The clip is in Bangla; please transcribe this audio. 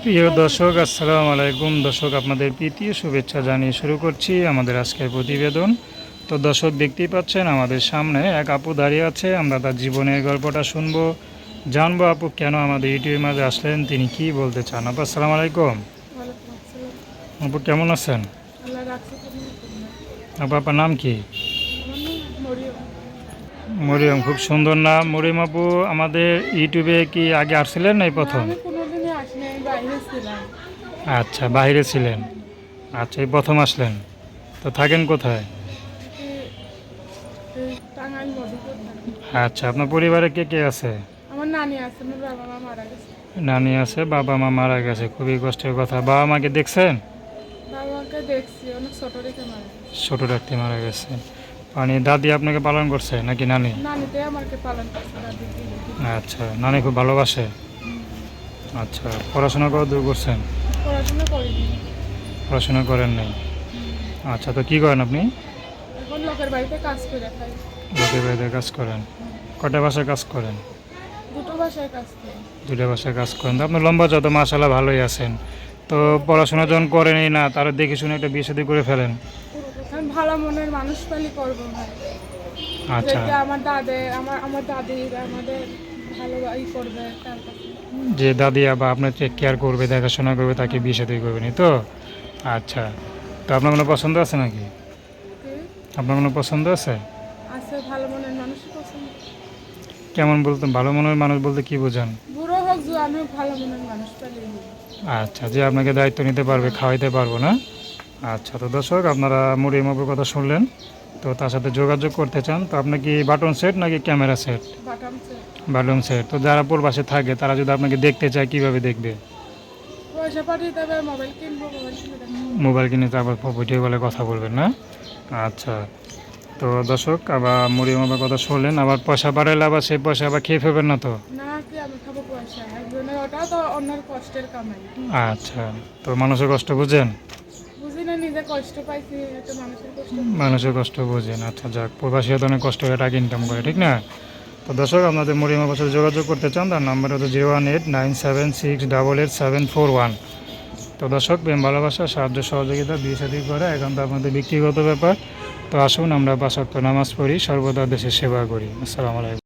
প্রিয় দর্শক আসসালামু আলাইকুম। দর্শক আপনাদের প্রীতি শুভেচ্ছা জানিয়ে শুরু করছি আমাদের আজকের প্রতিবেদন। তো দর্শক দেখতেই পাচ্ছেন আমাদের সামনে এক আপু দাঁড়িয়ে আছে। আমরা তার জীবনের গল্পটা শুনব জানব আপু কেন আমাদের ইউটিউবের মাঝে আসলেন তিনি কি বলতে চান। আপু আসসালামু আলাইকুম। আপু কেমন আছেন? আপু আপনার নাম কি? মরিয়ম। মরিয়ম খুব সুন্দর নাম। মরিয়ম আপু আমাদের ইউটিউবে কি আগে আসছিলেন না এই প্রথম আমি কোনোদিনই আসিনি, আমি বাইরে ছিলাম। আচ্ছা বাইরে ছিলেন। আচ্ছা এই প্রথম আসলেন। তো থাকেন কোথায়। আচ্ছা আপনার পরিবারে কে কে আছে? আমার নানি আছে আমার বাবা মা মারা গেছে। নানি আছে বাবা মা মারা গেছে খুবই কষ্টের কথা। বাবা মাকে দেখছেন? বাবাকে দেখছি অনেক ছোট রেখে মারা ছোট রাখতে মারা গেছে। মানে দাদি আপনাকে পালন করছে নাকি নানি? নানিতে আমাকে পালন করছে দাদি আচ্ছা নানি খুব ভালোবাসে? আচ্ছা পড়াশোনা কত দূর করছেন? পড়াশোনা করিনি। পড়াশোনা করেন নাই? আচ্ছা তো কি করেন আপনি? এখন লোকের বাড়িতে কাজ করে খাই। লোকের বাড়িতে কাজ করেন। কটা বাসায় কাজ করেন? দুটো বাসায় কাজ করি। দুটা বাসায় কাজ করেন। তো আপনার লম্বা যত মাসাল্লাহ ভালোই আছেন। তো পড়াশোনা যখন করেনই না তারা দেখে শুনে একটা বিয়ে শাদী করে ফেলেন। ভালো মনের মানুষ পালি করব ভাই আচ্ছা। আমার দাদে আমার আমার দাদি আমাদের ভালো ই করবে তার কাছে। যে দাদি বা আপনার টেক কেয়ার করবে দেখাশোনা করবে তাকে বিয়ে সাথে করবেন তো? আচ্ছা। তো আপনার কোনো পছন্দ আছে নাকি? আপনার কোনো পছন্দ আছে? আছে ভালো মনের মানুষই পছন্দ। কেমন বলতে ভালো মনের মানুষ বলতে কি বোঝান? বুড়ো হোক জোয়ান হোক ভালো মনের মানুষ আচ্ছা যে আপনাকে দায়িত্ব নিতে পারবে খাওয়াইতে পারব না? আচ্ছা তো দর্শক আপনারা মুড়ি মাপুর কথা শুনলেন। তো তার সাথে যোগাযোগ করতে চান তো আপনার কি বাটন সেট নাকি ক্যামেরা সেট? Button set. তো যারা পূর্বাসে থাকে তারা যদি আপনাকে দেখতে চায় কীভাবে দেখবে? মোবাইল কিনে তারপর ভিডিও কলে কথা বলবেন না? আচ্ছা। তো দর্শক আবার মুড়ি মামার কথা শুনলেন আবার পয়সা বাড়াইলে আবার সেই পয়সা আবার খেয়ে ফেলবেন না তো? আচ্ছা। তো মানুষের কষ্ট বুঝেন? বুঝি মানুষের কষ্ট মানুষের বুঝেন আচ্ছা যাক প্রবাসীরা তো অনেক কষ্ট করে টাকা ইনকাম করে, ঠিক না? তো দর্শক, আপনাদের মামার সাথে যোগাযোগ করতে চান, তার নাম্বার হচ্ছে zero one eight nine seven six double eight seven four one তো দর্শক, প্রেম, ভালোবাসা, সাহায্য, সহযোগিতা বিয়ে সাথী করা এখন তো আপনাদের ব্যক্তিগত ব্যাপার। তো আসুন, আমরা পাশাক্ত নামাজ পড়ি, সর্বদা দেশের সেবা করি। আসসালামু আলাইকুম।